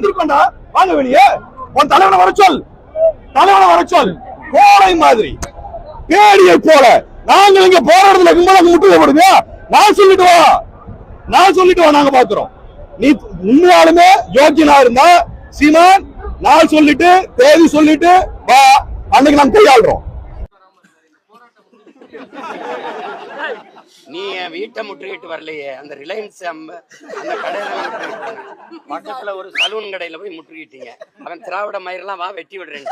வந்திருக்கோம்டா. வாங்க வெளியே. உன் தலைவனை வர சொல். தலைவனை வர சொல். கோடை மாதிரி. பேடியை போல. நாங்கள் இங்க போராட்டத்துல கும்பலுக்கு முட்டுகை போடுங்க. நான் சொல்லிட்டு வா. நான் சொல்லிட்டு வா நாங்க பாக்குறோம் நீ உண்மையாலுமே யோக்கியனா இருந்தா சீமான் நான் சொல்லிட்டு தேதி சொல்லிட்டு வா. அன்னைக்கு நாங்க கையாளுறோம். நீ என் வீட்டை முற்றுகிட்டு வரலையே. அந்த ரிலையன்ஸ் அம்ப அந்த கடையில பக்கத்துல ஒரு சலூன் கடையில போய் முற்றுகிட்டீங்க அவன் திராவிட மயிரெல்லாம் வா வெட்டி விடுறேன்.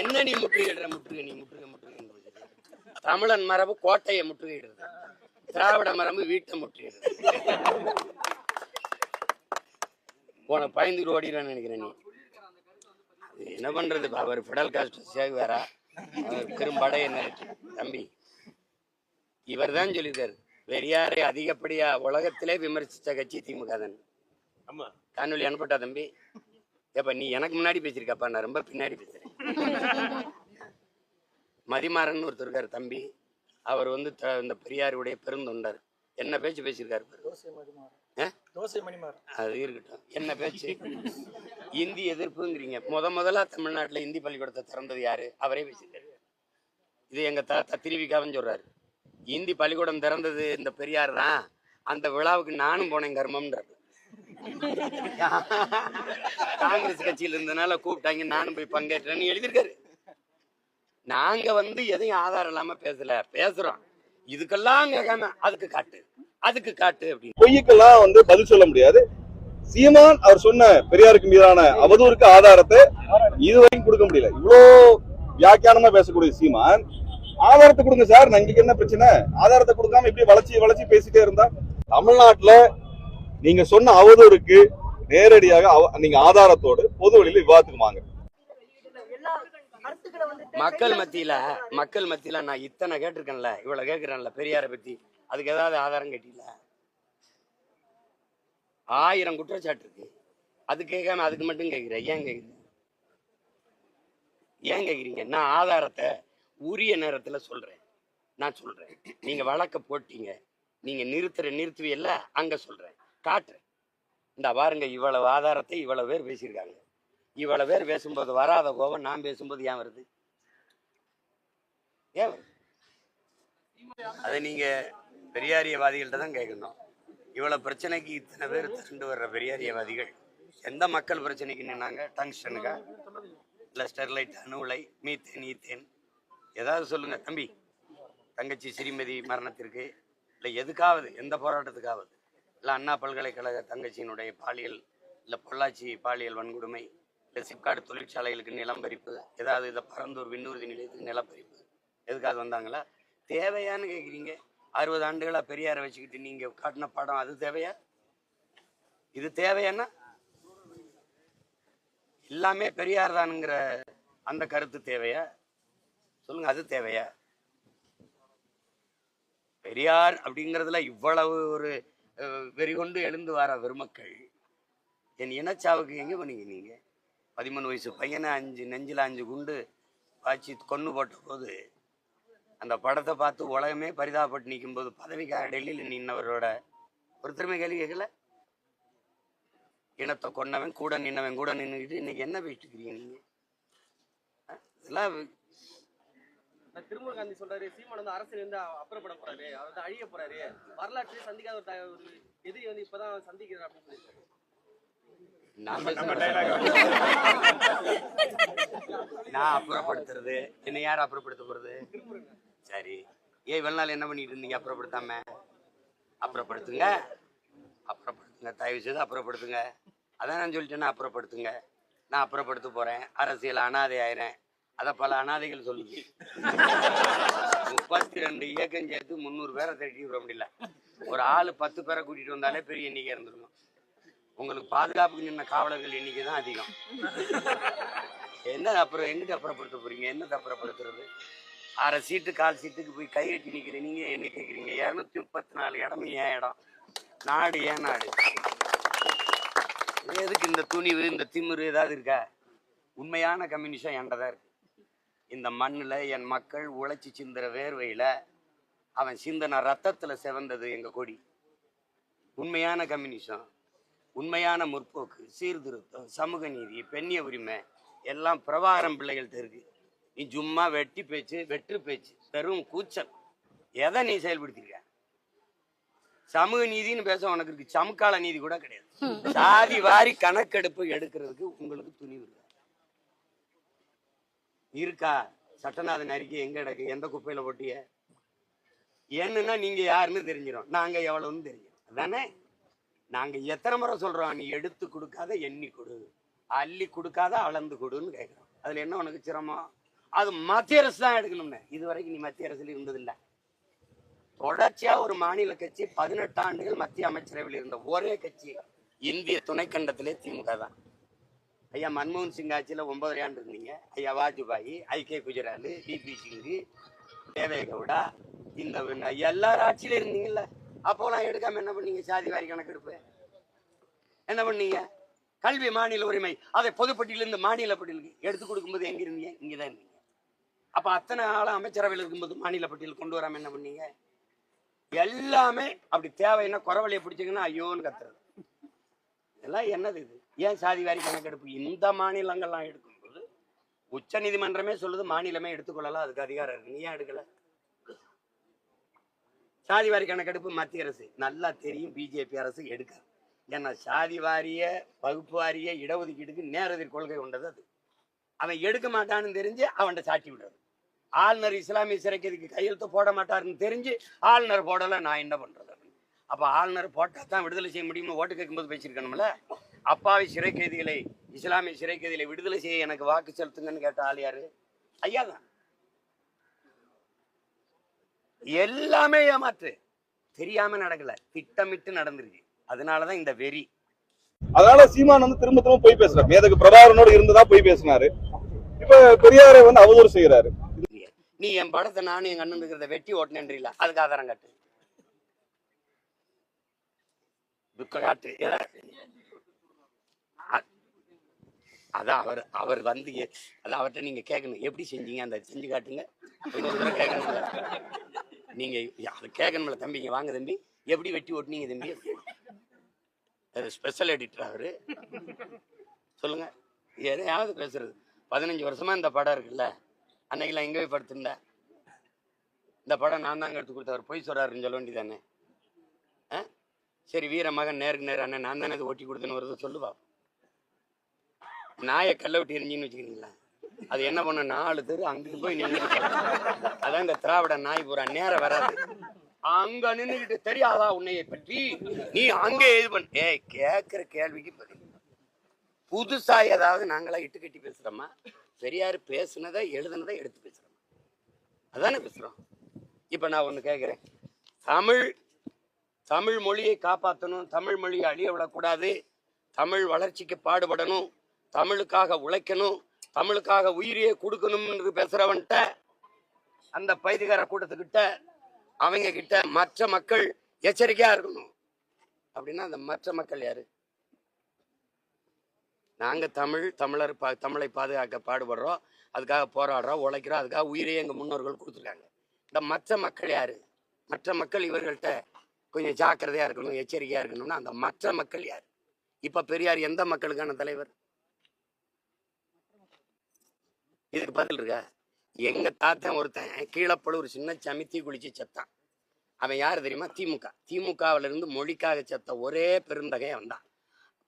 என்ன நீ முற்றுகிடுற முற்றுகை நீ முற்றுகை முற்றுகை தமிழன் மரபு கோட்டையை முற்றுகையிடுறது திராவிட மரபு வீட்டை முற்றுகிடுது போன பயந்து ஓடிடுவேன்னு நினைக்கிறேன் நீ. என்ன பண்றது அவர் பிடல் காஸ்ட் சேகுவாரா வேற. பெரும்படை என்ன தம்பி இவர் தான் சொல்லியிருக்காரு பெரியாரை அதிகப்படியா உலகத்திலே விமர்சித்த கட்சி திமுக தான். ஆமா. காணொலி அனுப்பட்டா தம்பி? ஏப்பா நீ எனக்கு முன்னாடி பேசியிருக்கப்பா நான் ரொம்ப பின்னாடி பேசுறேன். மதிமாறன் ஒருத்தர் இருக்காரு தம்பி. அவர் வந்து த- இந்த பெரியாருடைய பெருந்தொண்டர். என்ன பேச்சு பேசியிருக்காரு? அது இருக்கட்டும். என்ன பேச்சு? இந்தி எதிர்ப்புங்கிறீங்க. முத முதல்ல தமிழ்நாட்டுல இந்தி பள்ளிக்கூடத்தை திறந்தது யாரு? அவரே பேசியிருக்காரு இது எங்க தாத்தா திருவிக்காவும் சொல்றாரு. இந்தி பள்ளிக்கூடம் திறந்தது இந்த பெரியார் தான். அந்த விழாவுக்கு நானும் போனேன் கர்மம்ன்றார். காங்கிரஸ் கட்சியில இருந்தனால கூப்பிட்டாங்க நானும் போய் பங்கேற்றேன்னு எழுதியிருக்காரு. நாங்க வந்து எதையும் ஆதாரம் இல்லாம பேசல. பேசுறோம். இதுக்கெல்லாம் கேட்காம அதுக்கு காட்டு. அதுக்கு காட்டு அப்படின்னு. பொய்யுக்கெல்லாம் வந்து பதில் சொல்ல முடியாது. சீமான் அவர் சொன்ன பெரியாருக்கு மீதான அவதூறுக்கு ஆதாரத்தை இதுவரைக்கும் கொடுக்க முடியல. இவ்வளோ வியாக்கியானமா பேசக்கூடிய சீமான் ஆதாரத்தை கொடுங்க சார் எங்களுக்கு என்ன பிரச்சனை? ஆதாரத்தை கொடுக்காம இப்படி வளர்ச்சி வளர்ச்சி பேசிட்டே இருந்தா? தமிழ்நாட்டுல நீங்க சொன்ன அவதூறுக்கு நேரடியாக அவ- நீங்க ஆதாரத்தோடு பொது வழியில விவாதத்துக்கு வாங்க. மக்கள் மத்தியில மக்கள் மத்தியில நான் இத்தனை கேட்டிருக்கேன்ல இவ்வளவு கேட்கிறேன்ல பெரியார பத்தி. அதுக்கு ஏதாவது ஆதாரம் கேட்டீங்களா? ஆயிரம் குற்றச்சாட்டு இருக்கு. அது கேட்காம அதுக்கு மட்டும் கேட்குறேன் ஏன் கேட்குறீங்க ஏன் கேக்குறீங்க? நான் ஆதாரத்தை உரிய நேரத்துல சொல்றேன். நான் சொல்றேன். நீங்க வழக்க போட்டீங்க. நீங்க நிறுத்துற நிறுத்துவியல்ல அங்க சொல்றேன். காட்டுறேன். இந்த பாருங்க இவ்வளவு ஆதாரத்தை இவ்வளவு பேர் பேசியிருக்காங்க. இவ்வளவு பேர் பேசும்போது வராத கோபம் நான் பேசும்போது ஏன் வருது? ஏன் வருது? அதை நீங்க பெரியாரியவாதிகள்ட்ட தான் கேட்கணும். இவ்வளோ பிரச்சனைக்கு இத்தனை பேர் திரண்டு வர்ற பெரியாரியவாதிகள். எந்த மக்கள் பிரச்சனைக்கு நின்னாங்க? டங்ஸ்டனுக்கா இல்லை ஸ்டெர்லைட் அணு உலை மீத்தேன் ஈத்தேன்? ஏதாவது சொல்லுங்க தம்பி. தங்கச்சி ஸ்ரீமதி மரணத்திற்கு இல்லை எதுக்காவது எந்த போராட்டத்துக்காவது? இல்லை அண்ணா பல்கலைக்கழக தங்கச்சியினுடைய பாலியல் இல்லை பொள்ளாச்சி பாலியல் வன்கொடுமை இல்லை சிப்காடு தொழிற்சாலைகளுக்கு நிலம் பறிப்பு ஏதாவது இதை பரந்தூர் விண்ணூர்தி நிலையத்துக்கு நிலப்பறிப்பு எதுக்காவது வந்தாங்களா? தேவையான்னு கேட்குறீங்க அறுபது ஆண்டுகளாக பெரியாரை வச்சுக்கிட்டு நீங்கள் காட்டின படம் அது தேவையா? இது தேவையானா எல்லாமே பெரியார் தானுங்கிற அந்த கருத்து தேவையா? சொல்லுங்க அது தேவையா? பெரியார் அப்படிங்கிறதுல இவ்வளவு ஒரு வெறிகொண்டு எழுந்து வர வெறுமக்கள். என் இனச்சாவுக்கு எங்கே பண்ணீங்க நீங்கள் பதிமூணு வயசு பையனை அஞ்சு நெஞ்சில் அஞ்சு குண்டு பாய்ச்சி கொன்று போட்ட போது அந்த படத்தை பார்த்து உலகமே பரிதாபப்பட்டு நிற்கும்போது பதவிக்காக டெல்லியில் நின்னவரோட ஒருத்தருமே கேள்வி கேட்கல? இனத்தை கொன்னவன் கூட நின்னவன் கூட நின்றுக்கிட்டு இன்னைக்கு என்ன பேசிட்டு இருக்கிறீங்க நீங்க? அஹ், இதெல்லாம் திருமுருக காந்தி சொல்றாரு சீமான் வந்து அரசியல் வந்து அப்புறப்பட போறாரு அவர் வந்து அழிய போறாரு. வரலாற்று சந்திக்காத ஒரு ஒரு எதிரி வந்து இப்பதான் சந்திக்கிறார் அப்படின்னு பேசுறது- நான் அப்புறப்படுத்துறது என்ன யார் அப்புறப்படுத்த போறது? சரி ஏன் இவ்வளவு நாள் என்ன பண்ணிட்டு இருந்தீங்க? அப்புறப்படுத்தாம? அப்புறப்படுத்துங்க. அப்புறப்படுத்துங்க. தயவு செய்து அப்புறப்படுத்துங்க. அதான் நான் சொல்லிட்டேன்னா அப்புறப்படுத்துங்க. நான் அப்புறப்படுத்த போறேன். அரசியல் அனாதை ஆயிரேன் அதை பல அனாதைகள் சொல்லுது. முப்பத்தி ரெண்டு இயக்கம் சேர்த்து முந்நூறு பேரை திரட்டி விட முடியல. ஒரு ஆள் பத்து பேரை கூட்டிட்டு வந்தாலே பெரிய எண்ணிக்கை இருந்துருக்கும். உங்களுக்கு பாதுகாப்புக்கு நின்ன காவலர்கள் எண்ணிக்கை தான் அதிகம். என்ன அப்புறம் எங்கிட்ட அப்புறப்படுத்த போறீங்க? என்ன அப்புறப்படுத்துறது? அரை சீட்டு கால் சீட்டுக்கு போய் கையெட்டி நிற்கிறேன் நீங்கள் என்ன கேட்குறீங்க இரநூத்தி முப்பத்தி நாலு இடம் ஏன் இடம்? நாடு ஏன் நாடு? எதுக்கு இந்த துணிவு இந்த திமிரு ஏதாவது இருக்கா? உண்மையான கம்யூனிஷம் என்கிட்ட தான் இருக்கு. இந்த மண்ணில் என் மக்கள் உழைச்சி சிந்துற வேர்வையில் அவன் சிந்தன ரத்தத்தில் சிவந்தது எங்கள் கொடி. உண்மையான கம்யூனிசம் உண்மையான முற்போக்கு சீர்திருத்தம் சமூக நீதி பெண்ணிய உரிமை எல்லாம் பிரபாரம் பிள்ளைகள்கிட்ட இருக்குது நீ சும்மா வெட்டி பேச்சு வெற்று பேச்சு வெறும் கூச்சல். எதை நீ செயல்படுத்திருக்க? சமூக நீதின்னு பேச உனக்கு இருக்கு. சமுக்கால நீதி கூட கிடையாது. சாதி வாரி கணக்கெடுப்பு எடுக்கிறதுக்கு உங்களுக்கு துணிவு இருக்கா? சட்டநாதன் அறிக்கை எங்க கிடக்கு? எந்த குப்பையில போட்டிய என்னன்னா நீங்க யாருன்னு தெரிஞ்சிடும் நாங்க எவ்வளவுன்னு தெரியும். அதானே? நாங்க எத்தனை முறை சொல்றோம்? நீ எடுத்து கொடுக்காத எண்ணி கொடு. அள்ளி கொடுக்காத அளந்து கொடுன்னு கேட்கிறோம் அதுல என்ன உனக்கு சிரமம்? அது மத்திய அரசு தான் எடுக்கணும்னு. இது வரைக்கும் நீ மத்திய அரசுல இருந்ததில்லை. தொடர்ச்சியா ஒரு மாநில கட்சி பதினெட்டு ஆண்டுகள் மத்திய அமைச்சரவையில் இருந்த ஒரே கட்சி இந்திய துணைக்கண்டத்திலே திமுக தான். ஐயா மன்மோகன் சிங் ஆட்சியில் ஒன்பதரை ஆண்டு இருந்தீங்க. ஐயா Vajpayee I K Gujral VP Singh Deve Gowda இந்த எல்லார் ஆட்சியில இருந்தீங்கல்ல. அப்போலாம் எடுக்காம என்ன பண்ணீங்க? சாதி வாரி கணக்கெடுப்பு. என்ன பண்ணீங்க? கல்வி மாநில உரிமை. அதை பொதுப்பட்டியிலிருந்து மாநில பட்டியலுக்கு எடுத்து கொடுக்கும்போது எங்க இருந்தீங்க? இங்கே தான் இருந்தீங்க. அப்ப அத்தனை ஆளும் அமைச்சரவையில் இருக்கும்போது மாநில பட்டியல் கொண்டு வராம என்ன பண்ணீங்க? எல்லாமே அப்படி தேவைன்னா குறவழியை பிடிச்சிங்கன்னா ஐயோன்னு கத்துறது. இதெல்லாம் என்னது இது? ஏன் சாதி வாரி கணக்கெடுப்பு? இந்த மாநிலங்கள்லாம் எடுக்கும்போது உச்ச நீதிமன்றமே சொல்லுது மாநிலமே எடுத்துக்கொள்ளலாம் அதுக்கு அதிகாரம் இருக்கு. நீ ஏன் எடுக்கல? சாதி வாரி கணக்கெடுப்பு மத்திய அரசு. நல்லா தெரியும் பிஜேபி அரசு எடுக்காது. ஏன்னா சாதி வாரிய வகுப்பு வாரிய இடஒதுக்கீடுக்கு நேரதி கொள்கை கொண்டது அது. அவன் எடுக்க மாட்டான்னு தெரிஞ்சு அவன்கிட்ட சாட்டி விடுறது. ஆளுநர் இஸ்லாமிய சிறைக்கைதிக்கு கையெழுத்து போட மாட்டாருன்னு தெரிஞ்சு ஆளுநர் போடலை நான் என்ன பண்றது? அப்படின்னு. ஆளுநர் போட்டால் தான் விடுதலை செய்ய முடியும்னு ஓட்டு கேட்கும்போது பேசியிருக்கணும்ல? அப்பாவி சிறை கைதிகளை இஸ்லாமிய சிறை கைதிகளை விடுதலை செய்ய எனக்கு வாக்கு செலுத்துங்கன்னு கேட்ட ஆள் யாரு? ஐயா தான். எல்லாமே ஏமாற்று தெரியாம நடக்கல. திட்டமிட்டு நடந்திருக்கு. அதனாலதான் இந்த வெறி. அதனால சீமான் வந்து திரும்ப திரும்ப போய் பேசுறாரு. மேதகு பிரபாகரனோடு இருந்துதான் போய் பேசினாரு. இப்ப பெரியாரை வந்து அவதூறு செய்யறாரு நீ என் படத்தை நானும் எங்க அண்ணன் இருக்கிறத வெட்டி ஓட்டினேன்றீல அதுக்கு ஆதாரம் காட்டு. காட்டு எதா? அதான் அவர் அவர் வந்து அதான் அவர்கிட்ட நீங்க கேட்கணும் எப்படி செஞ்சீங்க அந்த செஞ்சு காட்டுங்க. இன்னொரு தடவை கேட்கணும்ல. நீங்க அதை கேட்கணும்ல தம்பிங்க வாங்க தம்பி. எப்படி வெட்டி ஓட்டுனீங்க தம்பி? அது ஸ்பெஷல் எடிட்டர் அவரு. சொல்லுங்க. எதையாவது பேசுறது. பதினஞ்சு வருஷமா இந்த படம் இருக்குல்ல. அன்னைக்கெல்லாம் எங்கே போய் படுத்திருந்தேன். இந்த படம் நான் தாங்க எடுத்து கொடுத்தவர் பொய் சொல்கிறாருன்னு சொல்ல வேண்டியதானே? ஆ? சரி வீர மகன் நேருக்கு நேர் அண்ணன் நான் தானே இது ஒட்டி கொடுத்தேன்னு ஒரு சொல்லுவா நாயை கல்ல விட்டு எரிஞ்சின்னு வச்சுக்கிறீங்களா? அது என்ன பண்ண நாலு தெரு அங்கிட்டு போய் நின்று அதான் இந்த திராவிட நாய் பூரா நேரம் வராது. அங்க நின்றுக்கிட்டு தெரியாதா உன்னையை பற்றி? நீ அங்கே இது பண்ண. ஏய் கேட்குற கேள்விக்கு பதில். புதுசா ஏதாவது நாங்களா இட்டு கட்டி பேசுறோமா? பெரியார் பேசுனதை எழுதுனதை எடுத்து பேசுகிறோம் அதானே பேசுகிறோம் இப்போ நான் ஒன்று கேட்குறேன் தமிழ் தமிழ் மொழியை காப்பாற்றணும் தமிழ் மொழியை அழிய விடக்கூடாது தமிழ் வளர்ச்சிக்கு பாடுபடணும் தமிழுக்காக உழைக்கணும் தமிழுக்காக உயிரையே கொடுக்கணும்னு பேசுகிறவன்கிட்ட அந்த பைதிகார கூட்டத்துக்கிட்ட அவங்க கிட்ட மற்ற மக்கள் எச்சரிக்கையாக இருக்கணும். அப்படின்னா அந்த மற்ற மக்கள் யாரு? நாங்கள் தமிழ் தமிழர் பா தமிழை பாதுகாக்க பாடுபடுறோம். அதுக்காக போராடுறோம் உழைக்கிறோம். அதுக்காக உயிரையே எங்கள் முன்னோர்கள் கொடுத்துருக்காங்க. இந்த மற்ற மக்கள் யார்? மற்ற மக்கள் இவர்கள்ட்ட கொஞ்சம் ஜாக்கிரதையாக இருக்கணும் எச்சரிக்கையாக இருக்கணும்னா அந்த மற்ற மக்கள் யார்? இப்போ பெரியார் எந்த மக்களுக்கான தலைவர்? இதுக்கு பதில் இருக்கா? எங்கள் தாத்தன் ஒருத்தன் கீழப்பழுவூர் சின்ன சமித்தி குளிச்சு செத்தான். அவன் யார் தெரியுமா? திமுக. திமுகவிலிருந்து மொழிக்காக செத்த ஒரே பெருந்தகையை வந்தான்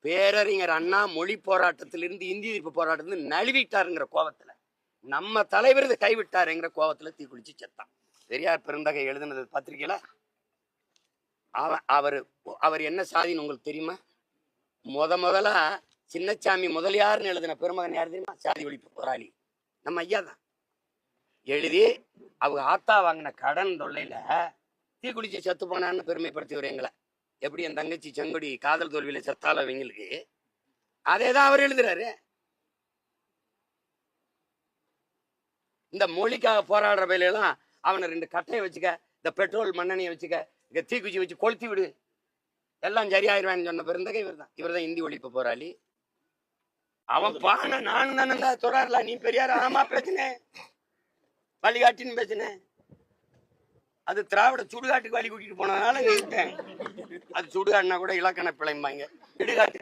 பேரறிஞர் அண்ணா மொழி போராட்டத்திலிருந்து இந்தி எதிர்ப்பு போராட்டத்திலிருந்து நழுவிட்டாருங்கிற கோபத்தில் நம்ம தலைவர் இதை கைவிட்டாருங்கிற கோபத்தில் தீக்குளிச்சு செத்தான். பெரியார் பெருந்தகை எழுதுனது பத்திரிக்கையில அவன் அவர் அவர் என்ன சாதின்னு உங்களுக்கு தெரியுமா? முத முதலா சின்னச்சாமி முதலியார்னு எழுதின பெருமகன் யார் தெரியுமா? சாதி ஒழிப்பு போராளி. நம்ம ஐயா தான். எழுதி அவங்க ஆத்தா வாங்கின கடன் தொல்லையில தீக்குளிச்சு செத்து போனான்னு பெருமைப்படுத்திவர் எங்களை. எப்படி என் தங்கச்சி செங்கொடி காதல் தோல்வியில செத்தால அவங்களுக்கு? அதே தான் அவர் எழுதுறாரு. இந்த மொழிக்காக போராடுற வேலையெல்லாம் அவனை ரெண்டு கட்டையை வச்சுக்க இந்த பெட்ரோல் மண்ணெண்ணையை வச்சுக்க இங்க தீக்குச்சி வச்சு கொளுத்தி விடு. எல்லாம் சரியாயிருவான்னு சொன்ன பிறந்தக இவர் தான் இவர் தான் இந்தி ஒழிப்பு போராளி. அவன் பான நானும் தானே தொடரலாம் நீ பெரியார் ஆமா பிரச்சனை வழிகாட்டின்னு பேசினேன் அது திராவிட சுடுகாட்டுக்கு வழி கூட்டிட்டு போனதுனால அது சுடுகாடுனா கூட இலக்கண பிழைம்பாங்க. சுடுகாட்டு